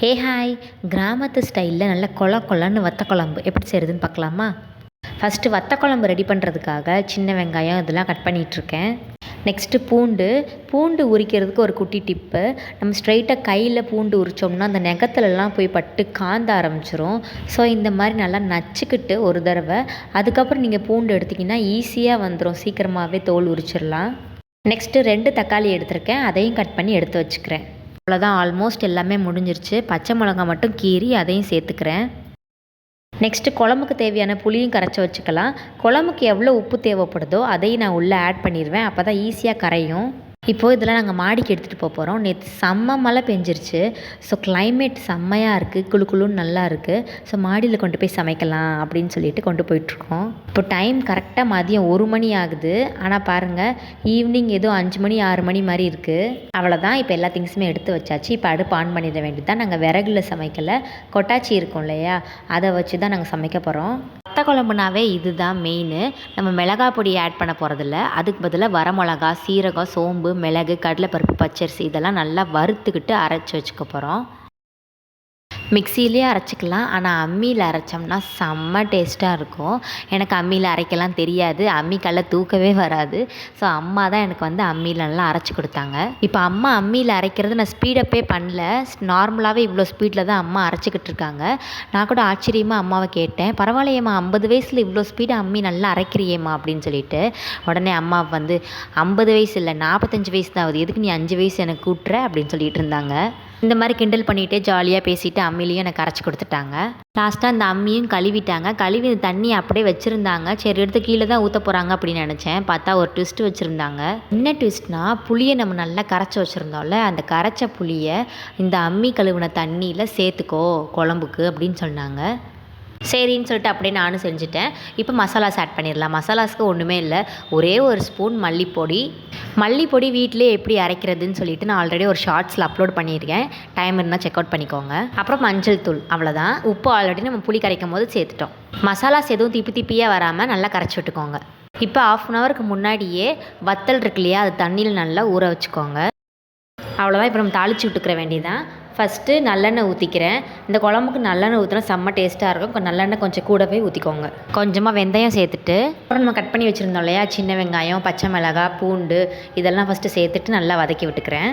Hey hi கிராமத்து ஸ்டைலில் நல்ல கொல கொலன்னு வத்த குழம்பு. எப்படி செய்கிறதுன்னு பார்க்கலாமா? ஃபஸ்ட்டு வத்த குழம்பு ரெடி பண்ணுறதுக்காக சின்ன வெங்காயம் இதெல்லாம் கட் பண்ணிகிட்ருக்கேன் நெக்ஸ்ட்டு பூண்டு. பூண்டு உரிக்கிறதுக்கு ஒரு குட்டி டிப்பு நம்ம ஸ்ட்ரைட்டாக கையில் பூண்டு உரித்தோம்னா அந்த நெகத்துலலாம் போய் பட்டு காந்த ஆரம்பிச்சிரும். ஸோ இந்த மாதிரி நல்லா நச்சுக்கிட்டு ஒரு தடவை அதுக்கப்புறம் நீங்கள் பூண்டு எடுத்திங்கன்னா ஈஸியாக வந்துடும் சீக்கிரமாகவே தோல் உரிச்சிடலாம் நெக்ஸ்ட்டு ரெண்டு தக்காளி எடுத்திருக்கேன். அதையும் கட் பண்ணி எடுத்து வச்சுக்கிறேன். அவ்வளோதான் ஆல்மோஸ்ட் எல்லாமே முடிஞ்சிருச்சு. பச்சை மிளகா மட்டும் கீறி அதையும் சேர்த்துக்கிறேன். நெக்ஸ்ட்டு குழம்புக்கு தேவையான புளியும் கரைச்சி வச்சுக்கலாம். குழம்புக்கு எவ்வளோ உப்பு தேவைப்படுதோ அதையும் நான் உள்ளே ஆட் பண்ணிடுவேன். அப்போ தான் ஈஸியாக கரையும். இப்போது இதெல்லாம் நாங்கள் மாடிக்கு எடுத்துகிட்டு போக போகிறோம் நேற்று செம்ம மழை பெஞ்சிருச்சு. ஸோ கிளைமேட் செம்மையாக இருக்குது குளு குளுன்னு நல்லா இருக்குது ஸோ மாடியில் கொண்டு போய் சமைக்கலாம் அப்படின்னு சொல்லிட்டு கொண்டு போயிட்டுருக்கோம். இப்போ டைம் கரெக்டாக மதியம் ஒரு மணி ஆகுது. ஆனால் பாருங்கள் ஈவினிங் ஏதோ அஞ்சு மணி ஆறு மணி மாதிரி இருக்குது அவ்வளோதான் இப்போ எல்லா திங்ஸுமே எடுத்து வச்சாச்சு. இப்போ அடுப்பு ஆன் பண்ணிட வேண்டியது தான் நாங்கள் விறகுல சமைக்கலை. கொட்டாச்சி இருக்கும் இல்லையா? அதை வச்சு தான் நாங்கள் சமைக்க போகிறோம் வத்த குழம்புனாவே இதுதான் மெயின் நம்ம மிளகா பொடி ஆட் பண்ண போகிறதில்ல அதுக்கு பதிலாக வரமிளகா சீரகம் சோம்பு மிளகு கடலைப்பருப்பு பச்சரிசி இதெல்லாம் நல்லா வறுத்துக்கிட்டு அரைச்சி வச்சுக்க போகிறோம் மிக்சிலேயே அரைச்சிக்கலாம். ஆனால் அம்மியில் அரைச்சோம்னா செம்ம டேஸ்ட்டாக இருக்கும். எனக்கு அம்மியில் அரைக்கலாம் தெரியாது. அம்மிக்கல்ல தூக்கவே வராது. ஸோ அம்மா தான் எனக்கு வந்து அம்மியில் நல்லா அரைச்சி கொடுத்தாங்க. இப்போ அம்மா அம்மியில் அரைக்கிறது நான் ஸ்பீடப்பே பண்ணல. நார்மலாகவே இவ்வளோ ஸ்பீடில் தான் அம்மா அரைச்சிக்கிட்டு இருக்காங்க. நான் கூட ஆச்சரியமாக அம்மாவை கேட்டேன். பரவாயில்லையம்மா ஐம்பது வயசில் இவ்வளோ ஸ்பீடு அம்மி நல்லா அரைக்கிறியேம்மா அப்படின்னு சொல்லிட்டு உடனே அம்மா வந்து ஐம்பது வயசு இல்லை நாற்பத்தஞ்சு வயசு தான் ஆகுது. எதுக்கு நீ அஞ்சு வயசு எனக்கு கூட்டுற? அப்படின்னு சொல்லிட்டு இருந்தாங்க. இந்த மாதிரி கிண்டல் பண்ணிகிட்டே ஜாலியாக பேசிட்டு அம்மிலையும் எனக்கு கரைச்சி கொடுத்துட்டாங்க. லாஸ்ட்டாக அந்த அம்மியும் கழுவிட்டாங்க. கழுவி இந்த தண்ணி அப்படியே வச்சுருந்தாங்க. சரி எடுத்து கீழே தான் ஊற்ற போகிறாங்க அப்படின்னு நினச்சேன். பார்த்தா ஒரு ட்விஸ்ட் வச்சுருந்தாங்க. என்ன ட்விஸ்ட்னா புளியை நம்ம நல்லா கரைச்சி வச்சுருந்தோம்ல அந்த கரைச்ச புளியை இந்த அம்மி கழுவின தண்ணியில் சேர்த்துக்கோ குழம்புக்கு அப்படின்னு சொன்னாங்க. சரின்னு சொல்லிட்டு அப்படியே நானும் செஞ்சுட்டேன். இப்போ மசாலாஸ் ஆட் பண்ணிடலாம். மசாலாஸ்க்கு ஒன்றுமே இல்லை. ஒரே ஒரு ஸ்பூன் மல்லிப்பொடி மல்லிப்பொடி வீட்டிலே எப்படி அரைக்கிறதுன்னு சொல்லிட்டு நான் ஆல்ரெடி ஒரு ஷார்ட்ஸில் அப்லோட் பண்ணியிருக்கேன். டைம் இருந்தால் செக் அவுட் பண்ணிக்கோங்க. அப்புறம் மஞ்சள் தூள் அவ்வளோதான் உப்பு ஆல்ரெடி நம்ம புளி கரைக்கும் போது சேர்த்துட்டோம். மசாலாஸ் எதுவும் திப்பி திப்பியாக வராமல் நல்லா கரைச்சி விட்டுக்கோங்க. இப்போ ஆஃப் அன் ஹவருக்கு முன்னாடியே வத்தல் இருக்கு இல்லையா அது தண்ணியில் நல்லா ஊற வச்சுக்கோங்க. அவ்வளோதான் இப்போ நம்ம தாளிச்சு விட்டுக்கிற வேண்டியதான் ஃபஸ்ட்டு நல்லெண்ணெய் ஊற்றிக்கிறேன் இந்த குழம்புக்கு நல்லெண்ணெய் ஊற்றினா செம்ம டேஸ்ட்டாக இருக்கும். நல்லெண்ணெய் கொஞ்சம் கூடவே ஊற்றிக்கோங்க கொஞ்சமாக வெந்தயம் சேர்த்துட்டு அப்புறம் நம்ம கட் பண்ணி வச்சுருந்தோம் இல்லையா? சின்ன வெங்காயம் பச்சை மிளகாய் பூண்டு இதெல்லாம் ஃபஸ்ட்டு சேர்த்துட்டு நல்லா வதக்கி விட்டுக்கிறேன்.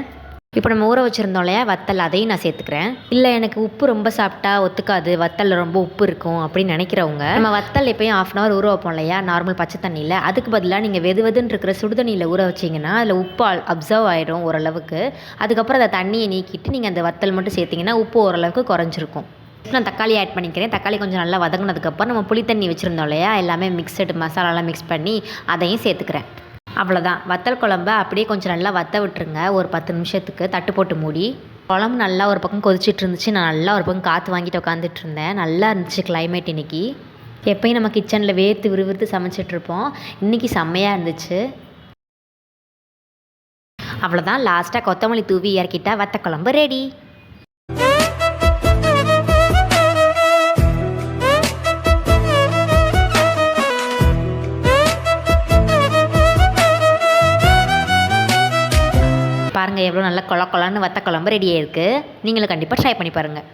இப்போ நம்ம ஊற வச்சுருந்தோம் இல்லையா? வத்தல் அதையும் நான் சேர்த்துக்கிறேன். இல்லை எனக்கு உப்பு ரொம்ப சாப்பிட்டா ஒத்துக்காது. வத்தலில் ரொம்ப உப்பு இருக்கும் அப்படின்னு நினைக்கிறவங்க நம்ம வத்தல் எப்பயும் ஆஃப் அன் ஹவர் ஊற வைப்போம் இல்லையா? நார்மல் பச்சை தண்ணியில். அதுக்கு பதிலாக நீங்கள் வெது வெதுன்னு இருக்கிற சுடுதண்ணியில் ஊற வச்சிங்கன்னா அதில் உப்பு அப்சர்வ் ஆயிடும் ஓரளவுக்கு. அதுக்கப்புறம் அதை தண்ணியை நீக்கிட்டு நீங்கள் அந்த வத்தல் மட்டும் சேர்த்திங்கன்னா உப்பு ஓரளவுக்கு குறைஞ்சிருக்கும். நான் தக்காளி ஆட் பண்ணிக்கிறேன். தக்காளி கொஞ்சம் நல்லா வதங்கினதுக்கப்புறம் நம்ம புளி தண்ணி வச்சுருந்தோம் இல்லையா? எல்லாமே மிக்சடு மசாலாலாம் மிக்ஸ் பண்ணி அதையும் சேர்த்துக்கிறேன். அவ்வளோதான் வத்தல் குழம்ப அப்படியே கொஞ்சம் நல்லா வத்த விட்டுருங்க. ஒரு பத்து நிமிஷத்துக்கு தட்டு போட்டு மூடி. குழம்பு நல்லா ஒரு பக்கம் கொதிச்சிட்டு இருந்துச்சு. நான் நல்லா ஒரு பக்கம் காற்று வாங்கிட்டு உட்காந்துட்டு இருந்தேன். நல்லா இருந்துச்சு கிளைமேட் இன்னைக்கு. எப்பயும் நம்ம கிச்சனில் வேர்த்து விறுவிறுத்து சமைச்சிட்ருப்போம் இன்றைக்கி செம்மையாக இருந்துச்சு. அவ்வளோதான் லாஸ்ட்டாக கொத்தமல்லி தூவி இறக்கிட்டா வத்த குழம்பு ரெடி பாருங்கள் எவ்வளோ நல்ல கொல கொலன்னு வத்த குழம்பு ரெடி ஆயிருக்கு. நீங்களும் கண்டிப்பாக ட்ரை பண்ணி பாருங்கள்